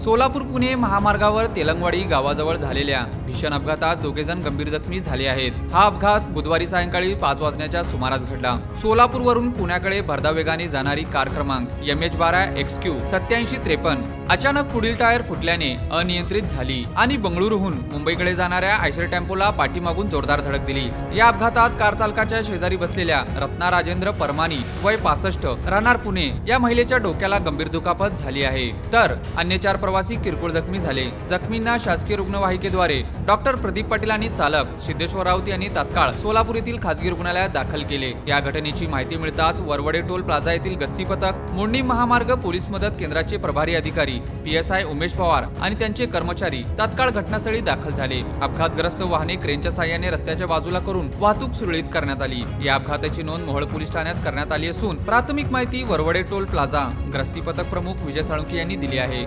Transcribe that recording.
सोलापूर पुणे महामार्गावर तेलंगवाडी गावाजवळ झालेल्या भीषण अपघातात दोघेजण गंभीर जखमी झाले आहेत. हा अपघात बुधवारी सायंकाळी पाच वाजण्याच्या सुमारास घडला. सोलापूरवरून पुण्याकडे भरधाव वेगाने जाणारी कार क्रमांक एम एच बारा एक्स क्यू सत्याऐंशी त्रेपन्न अचानक पुढील टायर फुटल्याने अनियंत्रित झाली आणि बंगळुरूहून मुंबईकडे जाणाऱ्या आयशर टेम्पोला पाठीमागून जोरदार धडक दिली. या अपघातात कार चालकाच्या शेजारी बसलेल्या रत्ना राजेंद्र परमानी वय पासष्ट राहणार पुणे या महिलेच्या डोक्याला गंभीर दुखापत झाली आहे. तर अन्य चार प्रवासी किरकोळ जखमी झाले. जखमींना शासकीय रुग्णवाहिकेद्वारे डॉक्टर प्रदीप पाटील आणि चालक सिद्धेश्वर राऊत यांनी तात्काळ सोलापूर येथील खासगी रुग्णालयात दाखल केले. या घटनेची माहिती मिळताच वरवडे टोल प्लाझा येथील गस्ती पथक मोडणी महामार्ग पोलीस मदत केंद्राचे प्रभारी अधिकारी P S I Umesh Pawar आणि त्यांचे कर्मचारी तात्काळ घटनास्थळी दाखल झाले. अपघातग्रस्त वाहने क्रेनच्या सहाय्याने रस्त्याच्या बाजूला करून वाहतूक सुरळीत करण्यात आली. या अपघाताची नोंद मोहोळ पोलीस ठाण्यात करण्यात आली असून प्राथमिक माहिती वरवडे टोल प्लाझा ग्रस्ती पथक प्रमुख विजय साळुंके यांनी दिली आहे.